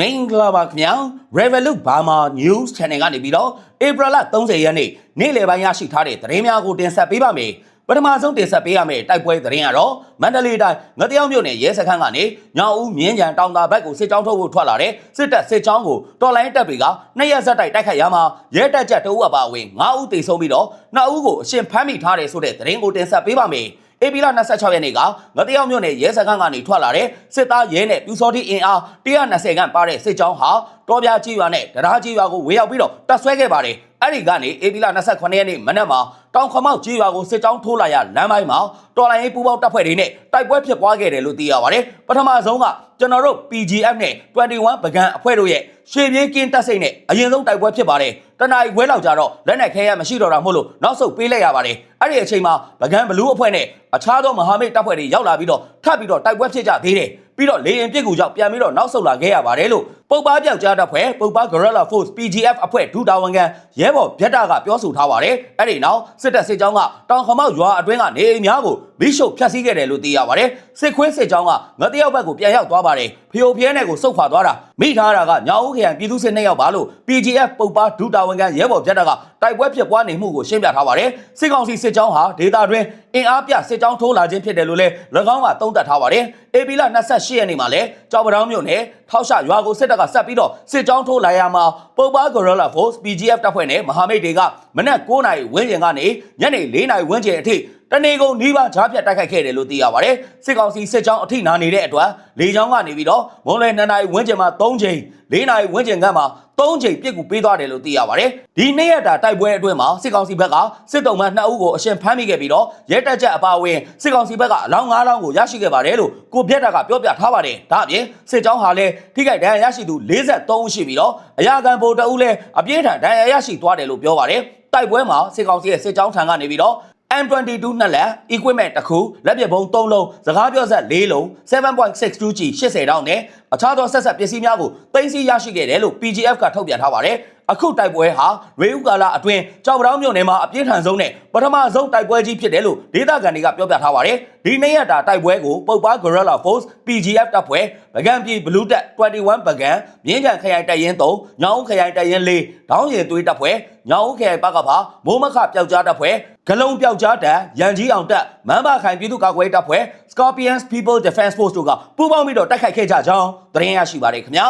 မင်္ဂလာပါခင်ဗျာ Revolut Burma News Channel ကနေပြီးတော့ဧပြီလ30ရက်နေ့နေ့လယ်ပိုင်းရရှိထားတဲ့သတင်းများကိုတင်ဆက်ပေးပါမယ်ပထမဆုံးတင်ဆက်ပေးရမယ့်တိုက်ပွဲသတင်းကတော့မန္တလေးတိုင်းငတယောက်မြို့နယ်ရဲစခန်းကနေညောင်ဦးမြင်းကြံတောင်တာဘက်ကိုစစ်ကြောင်းထုတ်ဖို့ထွက်လာတဲ့စစ်တပ်စစ်ကြောင်းကိုတော်လိုင်းတပ်တွေကနှစ်ရက်ဆက်တိုက်တိုက်ခိုက်ရမှာရဲတပ်ချက်တအုပ်အပါအဝင်9ဦးတေဆုံးပြီးတော့2ဦးကိုအရှင်ဖမ်းမိထားတယ်ဆိုတဲ့သတင်းကိုတင်ဆက်ပေးပါမယ် ဧပြီလ26ရက်နေ့ကငတယောက်မြို့နယ်ရဲစခန်းကနေထွက်လာတဲ့စစ်သားရဲနဲ့ပြူစောတိအင်အား120ခန့်ပါတဲ့စစ်ကြောင်းဟာတော်ပြကြီးရွာနဲ့တရားကြီးရွာကိုဝေရောက်ပြီးတော့တပ်ဆွဲခဲ့ပါတယ် အဲ့ဒီကနေဧပြီလ28ရက်နေ့မနက်မှာတောင်ခမောက်ကြီးရွာကိုစစ်ကြောင်းထိုးလာရလမ်းပိုင်းမှာတော်လိုင်းရေးပူးပေါင်းတပ်ဖွဲ့တွေနဲ့တိုက်ပွဲဖြစ်ပွားခဲ့တယ်လို့သိရပါတယ်ပထမဆုံးကကျွန်တော်တို့ PGF နဲ့21ပကံအဖွဲ့တို့ရဲ့ရှေ့ပြေးကင်းတပ်စိတ်နဲ့အရင်ဆုံးတိုက်ပွဲဖြစ်ပါတယ်တနအီခွဲလောက်ကြတော့လက်နက်ခဲရမရှိတော့တာမို့လို့နောက်ဆုတ်ပေးလိုက်ရပါတယ်အဲ့ဒီအချိန်မှာပကံဘလူးအဖွဲ့နဲ့အခြားသောမဟာမိတ်တပ်ဖွဲ့တွေရောက်လာပြီးတော့ထပ်ပြီးတော့တိုက်ပွဲဖြစ်ကြသေးတယ်ပြီးတော့လေရင်ပြစ်ကူကြောင့်ပြန်ပြီးတော့နောက်ဆုတ်လာခဲ့ရပါတယ်လို့ ပုပ်ပားပြောက်ကြားတပ်ဖွဲ့ပုပ်ပား Guerrilla Force PGF အဖွဲ့ဒုတာဝန်ခံရဲဘော်ဗျက်တာကပြောဆိုထားပါတယ်အဲ့ဒီနောက်စစ်တပ်စစ်ကြောင်းကတောင်ခမောက်ရွာအတွင်းကနေအိမ်များကိုမိရှုပ်ဖျက်ဆီးခဲ့တယ်လို့သိရပါတယ်စစ်ခွင်းစစ်ကြောင်းကငတယောက်ဘက်ကိုပြန်ရောက်သွားပါတယ်ဖျို့ဖျဲနဲ့ကိုစုတ်ခွာသွားတာမိထားတာကညောင်ဦးခရိုင်ပြည်သူ့စစ်နှစ်ယောက်ပါလို့ PGF ပုပ်ပားဒုတာဝန်ခံရဲဘော်ဗျက်တာကတိုက်ပွဲဖြစ်ပွားနေမှုကိုရှင်းပြထားပါတယ်စစ်ကောင်စီစစ်ကြောင်းဟာဒေသတွင်းအင်အားပြစစ်ကြောင်းထိုးလာခြင်းဖြစ်တယ်လို့လည်း၎င်းကသုံးသပ်ထားပါတယ်။ AB လ28ရက်နေ့မှာလည်းကြောက်ပတောင်းမြို့နယ် ထောက်ရှရွာကိုစစ်တပ်ကဆက်ပြီးတော့စစ်ကြောင်းထိုးလာရမှာပုပ်ပါ Gorilla Force PGF တပ်ဖွဲ့နဲ့မဟာမိတ်တွေကမနက်9နာရီဝန်းကျင်ကနေညနေ4နာရီဝန်းကျင်အထိတနေကုန်နှီးပါကြားဖြတ်တိုက်ခိုက်ခဲ့တယ်လို့သိရပါတယ်။စစ်ကောင်စီစစ်ကြောင်းအထိနာနေတဲ့အတွက်လေကြောင်းကနေပြီးတော့မွန်လွယ်2နာရီဝန်းကျင်မှာ3ချိန်4နာရီဝန်းကျင်ကမှ3ချိန်ပြစ်ကူပေးသွားတယ်လို့သိရပါတယ်။ဒီနေ့ရက်တာတိုက်ပွဲအတွင်းမှာစစ်ကောင်စီဘက်ကစစ်တုံးမှ2ဦးကိုအရှင်ဖမ်းမိခဲ့ပြီးတော့ရဲတပ်ချက်အပါအဝင်စစ်ကောင်စီဘက်ကအလောင်း9လောင်းကိုရရှိခဲ့ပါတယ်လို့ကိုပြက်တာကပြောပြထားပါတယ်။ဒါအပြင်စစ်ကြောင်းဟာလည်းထိခိုက်ဒဏ်ရာရရှိသူ43ဦးရှိပြီးတော့အရာခံဗိုလ်တအုပ်လည်းအပြင်းထန်ဒဏ်ရာရရှိသွားတယ်လို့ပြောပါတယ်။တိုက်ပွဲမှာစစ်ကောင်စီရဲ့စစ်ကြောင်းထံကနေပြီးတော့ M22 နှစ်လက် equipment တစ်ခုလက်ပစ်ဗုံး3လုံးစကားပြောဆက်4လုံး 7.62G 80တောင်းနဲ့အခြားသောဆက်ဆက်ပစ္စည်းများကိုသိမ်းဆည်းရရှိခဲ့တယ်လို့ PGF ကထုတ်ပြန်ထားပါတယ် အခုတိုက်ပွဲဟာရေဦးကာလာအတွင်းကြောက်ပတောင်းမြို့နယ်မှာအပြင်းထန်ဆုံးနဲ့ပထမဆုံးတိုက်ပွဲကြီးဖြစ်တယ်လို့ဒေသခံတွေကပြောပြထားပါတယ်ဒီနေ့ရက်တာတိုက်ပွဲကိုပုပ်ပါ Guerrilla Force PGF တပ်ဖွဲ့ဗကံပြည် Blue Tat 21ဗကံမြင်းကြံခရိုင်တပ်ရင်း3ညောင်ဦးခရိုင်တပ်ရင်း4ဒေါင်းရင်သွေးတပ်ဖွဲ့ညောင်ဦးခရိုင်ပကဖာမိုးမခပျောက်ကြားတပ်ဖွဲ့ဂလုံပျောက်ကြားတပ်ရန်ကြီးအောင်တပ်မန်းပါခိုင်ပြည်သူ့ကာကွယ်တပ်ဖွဲ့ Scorpions People Defense Force တို့ကပူးပေါင်းပြီးတော့တိုက်ခိုက်ခဲ့ကြကြောင်းသတင်းရရှိပါတယ်ခင်ဗျာ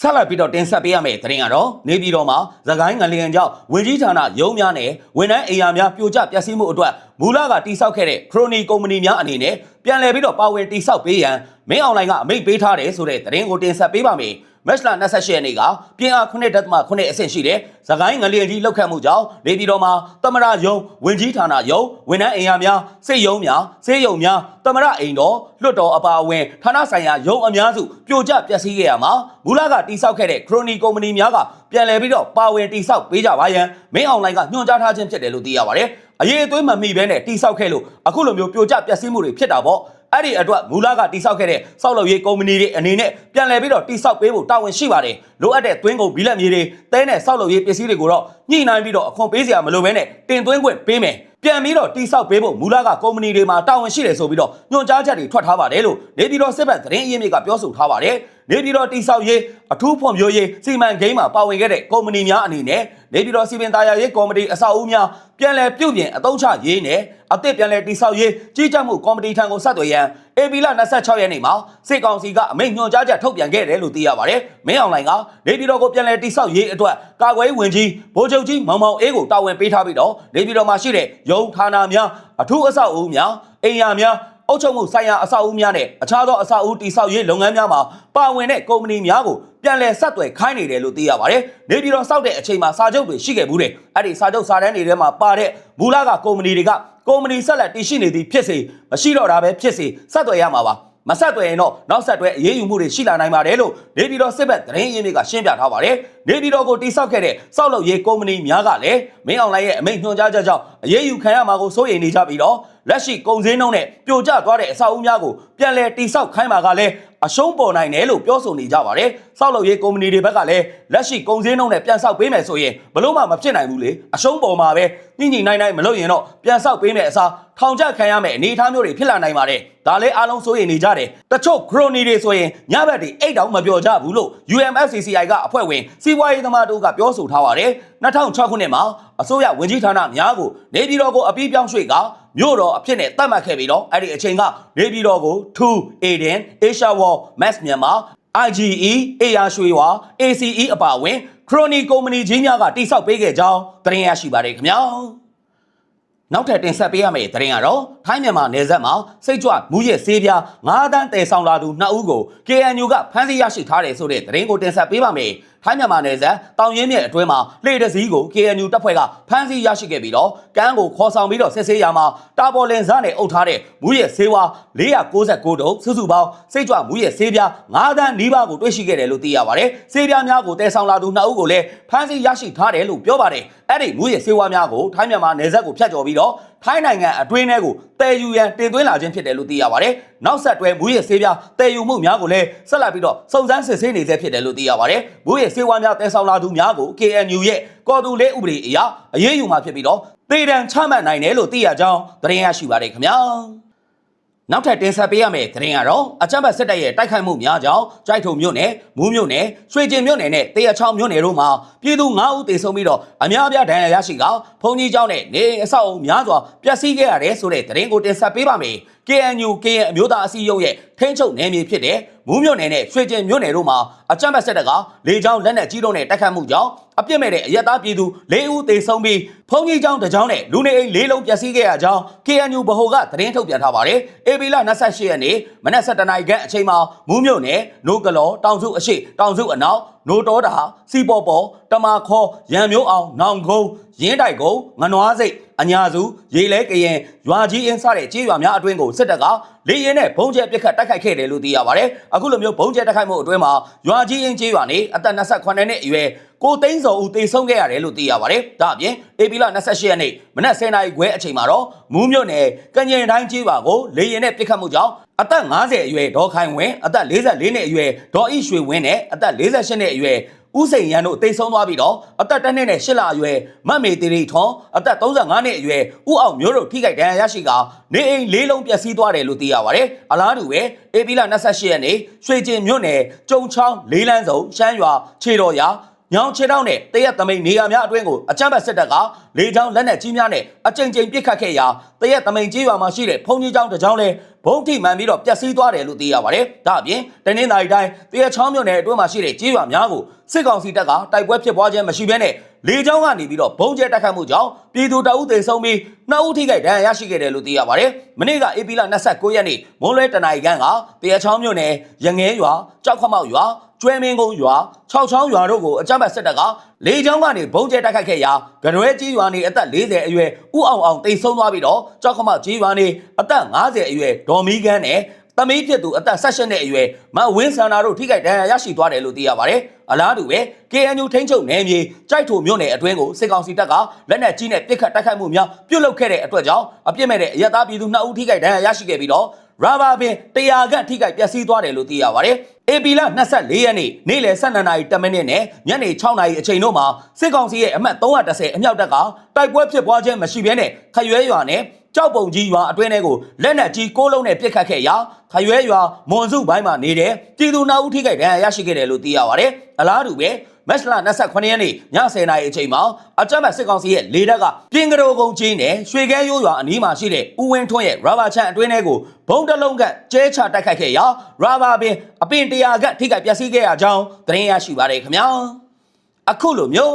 ဆက်လက်ပြီးတော့တင်ဆက်ပေးရမယ့်သတင်းကတော့နေပြည်တော်မှာသခိုင်းငလျင်ကြောင့်ဝင်ကြီးဌာနရုံးများနဲ့ဝန်ထမ်းအိမ်ယာများပြိုကျပျက်စီးမှုအတွက်မူလကတိစောက်ခဲ့တဲ့ခရိုနီကုမ္ပဏီများအနေနဲ့ပြန်လည်ပြီးတော့ပါဝင်တိစောက်ပေးရန်မင်းအွန်လိုင်းကအမိန့်ပေးထားတယ်ဆိုတဲ့သတင်းကိုတင်ဆက်ပေးပါမယ် မက်စလာ28ရက်နေ့ကပြင်အား9.9အဆင့်ရှိတဲ့သခိုင်းငလျင်ကြီးလောက်ခတ်မှုကြောင့်နေပြည်တော်မှာတမရယုံဝင်ကြီးဌာနယုံဝန်ထမ်းအိမ်ယာများစိတ်ယုံများစေးယုံများတမရအိမ်တော်လွတ်တော်အပါအဝင်ဌာနဆိုင်ရာယုံအများစုပြိုကျပျက်စီးခဲ့ရမှာမူလကတိစောက်ခဲ့တဲ့ခရိုနီကုမ္ပဏီများကပြန်လည်ပြီးတော့ပါဝင်တိစောက်ပေးကြပါရန်မင်းအွန်လိုင်းကညွှန်ကြားထားခြင်းဖြစ်တယ်လို့သိရပါတယ်အရေးအသွေးမမိဘဲနဲ့တိစောက်ခဲ့လို့အခုလိုမျိုးပြိုကျပျက်စီးမှုတွေဖြစ်တာပေါ့ အဲ့ဒီအတွက်မူလကတိစောက်ခဲ့တဲ့စောက်လုပ်ရေးကုမ္ပဏီတွေအနေနဲ့ပြန်လည်ပြီးတော့တိစောက်ပေးဖို့တာဝန်ရှိပါတယ်လိုအပ်တဲ့သွင်းကုန်ဘီလက်မြေတွေတဲနဲ့စောက်လုပ်ရေးပစ္စည်းတွေကိုတော့ညှိနှိုင်းပြီးတော့အခွန်ပေးစရာမလိုဘဲနဲ့တင်သွင်းခွင့်ပေးမယ်ပြန်ပြီးတော့တိစောက်ပေးဖို့မူလကကုမ္ပဏီတွေမှာတာဝန်ရှိတယ်ဆိုပြီးတော့ညွှန်ကြားချက်တွေထွက်ထားပါတယ်လို့နေပြည်တော်စစ်ဘက်သတင်းအရင်းမြစ်ကပြောဆိုထားပါတယ် နေပြည်တော်တိစောက်ရေးအထူးဖွံ့ဖြိုးရေးစီမံကိန်းမှာပါဝင်ခဲ့တဲ့ကုမ္ပဏီများအနေနဲ့နေပြည်တော်စီပင်သားရရေးကော်မတီအဆောက်အဦများပြန်လည်ပြုပြင်အသုံးချရေးနဲ့အသစ်ပြန်လည်တိစောက်ရေးကြီးကြပ်မှုကော်မတီထံကိုဆက်သွယ်ရန်အေပီလာ26ရက်နေ့မှာစစ်ကောင်စီကအမိန့်ညွှန်ကြားချက်ထုတ်ပြန်ခဲ့တယ်လို့သိရပါတယ်။မင်းအွန်လိုင်းကနေပြည်တော်ကိုပြန်လည်တိစောက်ရေးအတွက်ကာကွယ်ရေးဝန်ကြီးဗိုလ်ချုပ်ကြီးမောင်မောင်အေးကိုတာဝန်ပေးထားပြီးတော့နေပြည်တော်မှာရှိတဲ့ရုံးဌာနများအထူးအဆောက်အဦများအိမ်ယာများ အုပ်ချုပ်မှုဆိုင်ရာအဆောက်အဦများနဲ့အခြားသောအဆောက်အဦတည်ဆောက်ရေးလုပ်ငန်းများမှာပါဝင်တဲ့ကုမ္ပဏီများကိုပြန်လည်ဆက်သွယ်ခိုင်းနေတယ်လို့သိရပါတယ်။နေပြည်တော်စောက်တဲ့အချိန်မှာစာချုပ်တွေရှိခဲ့ဘူးတဲ့။အဲ့ဒီစာချုပ်စာတမ်းတွေထဲမှာပါတဲ့မူလကကုမ္ပဏီတွေကကုမ္ပဏီဆက်လက်တည်ရှိနေသည်ဖြစ်စေမရှိတော့တာပဲဖြစ်စေဆက်သွယ်ရမှာပါ။ မဆက်သွယ်ရင်တော့နောက်ဆက်တွဲအရေးယူမှုတွေရှိလာနိုင်ပါတယ်လို့နေပြည်တော်စစ်ဘက်သတင်းရင်းမြစ်ကရှင်းပြထားပါတယ်။နေပြည်တော်ကိုတိစောက်ခဲ့တဲ့စောက်လုပ်ရေးကုမ္ပဏီများကလည်းမင်းအောင်လိုင်းရဲ့အမိန့်ညွှန်ကြားချက်ကြောင့်အရေးယူခံရမှာကိုစိုးရိမ်နေကြပြီးတော့လက်ရှိကုန်စည်နှုန်းနဲ့ပြိုကျသွားတဲ့အဆောက်အဦများကိုပြန်လည်တိစောက်ခိုင်းမှာကလည်းအရှုံးပေါ်နိုင်တယ်လို့ပြောဆိုနေကြပါတယ်။ စောက်လုပ်ရေးကုမ္ပဏီတွေဘက်ကလည်းလက်ရှိကုန်စည်နှုန်းနဲ့ပြန်ဆောက်ပေးမယ်ဆိုရင်ဘလို့မှမဖြစ်နိုင်ဘူးလေ။အရှုံးပေါ်မှာပဲညှိညှိနိုင်နိုင်မလုပ်ရင်တော့ပြန်ဆောက်ပေးမယ်အစားထောင်ချခံရမယ်အနေအထားမျိုးတွေဖြစ်လာနိုင်ပါတယ်ဒါလည်းအားလုံးစိုးရိမ်နေကြတယ်တချို့ခရိုနီတွေဆိုရင်ညဘက်တွေအိတ်တောင်မပြောကြဘူးလို့ UMFCCI ကအဖွဲ့ဝင်စီးပွားရေးသမားတို့ကပြောဆိုထားပါတယ်2006ခုနှစ်မှာအစိုးရဝန်ကြီးဌာနများကိုနေပြည်တော်ကိုအပြီးပြောင်းရွှေ့ကမြို့တော်အဖြစ်နဲ့သတ်မှတ်ခဲ့ပြီးတော့အဲ့ဒီအချိန်ကနေပြည်တော်ကို2 Aden Asia War Mass မြ န်မာ IGE AR ရွှေဝါ ACE အပါအဝင် ခရိုနီကုမ္ပဏီကြီးများကတိစောက်ပေးခဲ့ကြောင်းသတင်းရရှိပါတယ်ခင်ဗျာနောက်ထပ်တင်ဆက်ပေးရမယ့်သတင်းကတော့ထိုင်းမြန်မာနယ်စပ်မှာစိတ်ကြွမူရစ်ဆေးပြား9တန်းတည်ဆောင်လာသူ2ဦးကို KNU ကဖမ်းဆီးရရှိထားတယ်ဆိုတဲ့သတင်းကိုတင်ဆက်ပေးပါမယ် ထိုင်းမြန်မာနယ်စပ်တောင်ရင်းမြစ်အတွင်းမှာလှေတစ်စီးကို KNU တပ်ဖွဲ့ကဖမ်းဆီးရရှိခဲ့ပြီးတော့ကမ်းကိုခေါ်ဆောင်ပြီးတော့စစ်ဆေးရမှာတာပေါ်လင်စနဲ့အုပ်ထားတဲ့မူရစ်ဆေးဝါး469တုပ်စုစုပေါင်းစိတ်ကြွမူရစ်ဆေးပြား9တန်းနီးပါးကိုတွေ့ရှိခဲ့တယ်လို့သိရပါတယ်ဆေးပြားများကိုတည်ဆောင်လာသူ2ဦးကိုလည်းဖမ်းဆီးရရှိထားတယ်လို့ပြောပါတယ်အဲ့ဒီမူရစ်ဆေးဝါးများကိုထိုင်းမြန်မာနယ်စပ်ကိုဖျက်ကျော်ပြီးတော့ထိုင်းနိုင်ငံအတွင်းထဲကိုတည်ယူရန်တင်သွင်းလာခြင်းဖြစ်တယ်လို့သိရပါတယ်နောက်ဆက်တွဲမူရစ်ဆေးပြားတည်ယူမှုများကိုလည်းဆက်လက်ပြီးတော့စုံစမ်းစစ်ဆေးနေဆဲဖြစ်တယ်လို့သိရပါတယ်မူရစ်ဆေးဝါးများတည်ဆောင်လာသူများကို KNU ရဲ့ကော်တူလေးဥပဒေအရအရေးယူမှာဖြစ်ပြီးတော့သေဒဏ်ချမှတ်နိုင်တယ်လို့သိရကြောင်းသတင်းရရှိပါတယ်ခင်ဗျာ နောက်ထပ်တင်ဆက်ပေးရမယ့်သတင်းကတော့အကြမ်းဖက်စစ်တပ်ရဲ့တိုက်ခိုက်မှုများကြောင့်ကြိုက်ထုံမြို့နယ်မူးမြို့နယ်ရွှေကျင်မြို့နယ်နဲ့တရချောင်းမြို့နယ်တို့မှာပြည်သူ9ဦးသေဆုံးပြီးတော့အများအပြားဒဏ်ရာရရှိကဘုံကြီးကျောင်းနဲ့နေအိမ်အဆောက်အုံများစွာပျက်စီးခဲ့ရတယ်ဆိုတဲ့သတင်းကိုတင်ဆက်ပေးပါမယ်။ KNU KN အမျိုးသားအစည်းအရုံးရဲ့ထိန်းချုပ်နယ်မြေဖြစ်တဲ့မူးမြို့နယ်နဲ့ရွှေကျင်မြို့နယ်တို့မှာအကြမ်းဖက်စစ်တပ်ကလေကြောင်းလက်နက်ကြီးတို့နဲ့တိုက်ခတ်မှုကြောင့်အပြစ်မဲ့တဲ့အရက်သားပြည်သူ၄ဦးသေဆုံးပြီးဖုန်ကြီးကျောင်းတစ်ကျောင်းနဲ့လူနေအိမ်၄လုံးပျက်စီးခဲ့ရကြောင်း KNU ဗဟိုကသတင်းထုတ်ပြန်ထားပါတယ်။ AB လ28ရက်နေ့မနက်7:00နာရီခန့်အချိန်မှာမူးမြို့နယ်နိုးကလောတောင်စုအရှိတောင်စုအနောက် နိုးတော်တာစီပေါ်ပေါ်တမာခေါ်ရံမျိုးအောင်နောင်ကုန်းရင်းတိုက်ကုန်းငနွားစိတ်အညာစု ရေလဲကရင်ရွာကြီးအင်းစတဲ့ကြေးရွာများအတွင်းကိုစစ်တပ်က လေရင်နဲ့ဘုံကျဲပစ်ခတ်တိုက်ခိုက်ခဲ့တယ်လို့သိရပါတယ်။အခုလိုမျိုးဘုံကျဲတိုက်ခိုက်မှုအတွင်းမှာရွာကြီးအင်းကြေးရွာနေအသက်28နှစ်အရွယ်ကိုသိန်းစော်ဦးတေဆုံးခဲ့ရတယ်လို့သိရပါတယ်။ဒါအပြင်ဧပြီလ28ရက်နေ့မနက်10:00နာရီခွဲအချိန်မှာတော့မူးမြို့နယ်ကညင်တိုင်းကြေးရွာကိုလေရင်နဲ့ပစ်ခတ်မှုကြောင့်အသက်50အရွယ်ဒေါ်ခိုင်ဝင်းအသက်44နှစ်အရွယ်ဒေါ်ဣရွှေဝင်းနဲ့အသက်48နှစ်အရွယ် ဦးစိန်ရန်တို့တိတ်ဆုံးသွားပြီးတော့အသက်တစ်နှစ်နဲ့၈လအရွယ်မတ်မေတီရီထွန်အသက်35နှစ်အရွယ်ဦးအောင်မျိုးတို့ထိခိုက်ဒဏ်ရာရရှိကနေအိမ်လေးလုံးပျက်စီးသွားတယ်လို့သိရပါတယ်။အလားတူပဲဧပြီလ28ရက်နေ့ရွှေကျင်မြို့နယ်ကျုံချောင်းလေးလန်းစုံရှမ်းရွာခြေတော်ရွာ ညောင်ခြေတောင်းနဲ့တရက်သမိန်နေရာများအတွင်းကိုအကြမ်းဖက်စစ်တပ်ကလေကြောင်းလက်နက်ကြီးများနဲ့အကြိမ်ကြိမ်ပစ်ခတ်ခဲ့ရာတရက်သမိန်ကြီးရွာမှာရှိတဲ့ဖုန်ကြီးကျောင်းတစ်ကျောင်းလဲဘုံထိမှန်ပြီးတော့ပျက်စီးသွားတယ်လို့သိရပါတယ်။ဒါအပြင်တနင်္သာရီတိုင်းတရက်ချောင်းမြို့နယ်အတွင်းမှာရှိတဲ့ကြီးရွာများကိုစစ်ကောင်စီတပ်ကတိုက်ပွဲဖြစ်ပွားခြင်းမရှိဘဲနဲ့လေကြောင်းကနေပြီးတော့ဘုံကျဲတိုက်ခတ်မှုကြောင့်ပြည်သူတအုပ်သေဆုံးပြီးနှစ်ဦးထိခိုက်ဒဏ်ရာရရှိခဲ့တယ်လို့သိရပါတယ်။မနေ့ကဧပြီလ29ရက်နေ့မွန်းလွဲတနာရီခန့်ကတရက်ချောင်းမြို့နယ်ရငဲရွာကြောက်ခမောက်ရွာ ကျွဲမင်းကုန်းရွာ၆ချောင်းရွာတို့ကိုအကြမ်းဖက်စစ်တပ်ကလေကြောင်းကနေဘုံကျဲတိုက်ခိုက်ခဲ့ရာကရွဲကြီးရွာနေအသက်40အရွယ်ဥအောင်အောင်တိတ်ဆုံးသွားပြီးတော့ကြောက်ခမောက်ကြီးရွာနေအသက်50အရွယ်ဒေါ်မီကန်းနဲ့ သမီးဖြစ်သူအသက်16နှစ်အရွယ်မဝင်းဆန္ဒတို့ထိခိုက်ဒဏ်ရာရရှိသွားတယ်လို့သိရပါတယ်။အလားတူပဲ KNU ထိန်းချုပ်နယ်မြေကြိုက်ထိုမြို့နယ်အတွင်းကိုစစ်ကောင်စီတပ်ကလက်နက်ကြီးနဲ့ပစ်ခတ်တိုက်ခိုက်မှုများပြုလုပ်ခဲ့တဲ့အတွက်ကြောင့်အပြစ်မဲ့တဲ့အရတားပြည်သူ2ဦးထိခိုက်ဒဏ်ရာရရှိခဲ့ပြီးတော့ရာဘာပင်100ခန့်ထိခိုက်ပျက်စီးသွားတယ်လို့သိရပါတယ်။ AP လ24ရက်နေ့နေ့လယ်12နာရီ10မိနစ်နဲ့ညနေ6နာရီအချိန်တို့မှာစစ်ကောင်စီရဲ့အမှတ်330အမြောက်တပ်ကတိုက်ပွဲဖြစ်ပွားခြင်းမရှိဘဲနဲ့ခရွဲရွာနဲ့ ကြောက်ပုံကြီးရွာအတွင်းထဲကိုလက်နက်ကြီးကိုးလုံးနဲ့ပစ်ခတ်ခဲ့ရာခရွဲရွာမွန်စုပိုင်းမှာနေတဲ့ပြည်သူနာဦးထိခိုက်ဒဏ်ရာရရှိခဲ့တယ်လို့သိရပါတယ်။အလားတူပဲမက်စလာ28ရက်နေ့ည10:00နာရီအချိန်မှာအကြမ်းဖက်စစ်ကောင်စီရဲ့လေတပ်ကပြင်ကတော်ကုန်းချင်းနဲ့ရွှေကဲရိုးရွာအနီးမှာရှိတဲ့ဦးဝင်းထွန်းရဲ့ရာဘာချန်အတွင်းထဲကိုဘုံတလုံးကကျဲချတိုက်ခိုက်ခဲ့ရာရာဘာပင်အပင်တရာကထိခိုက်ပျက်စီးခဲ့ရကြောင်းသတင်းရရှိပါတယ်ခင်ဗျာ။အခုလိုမျိုး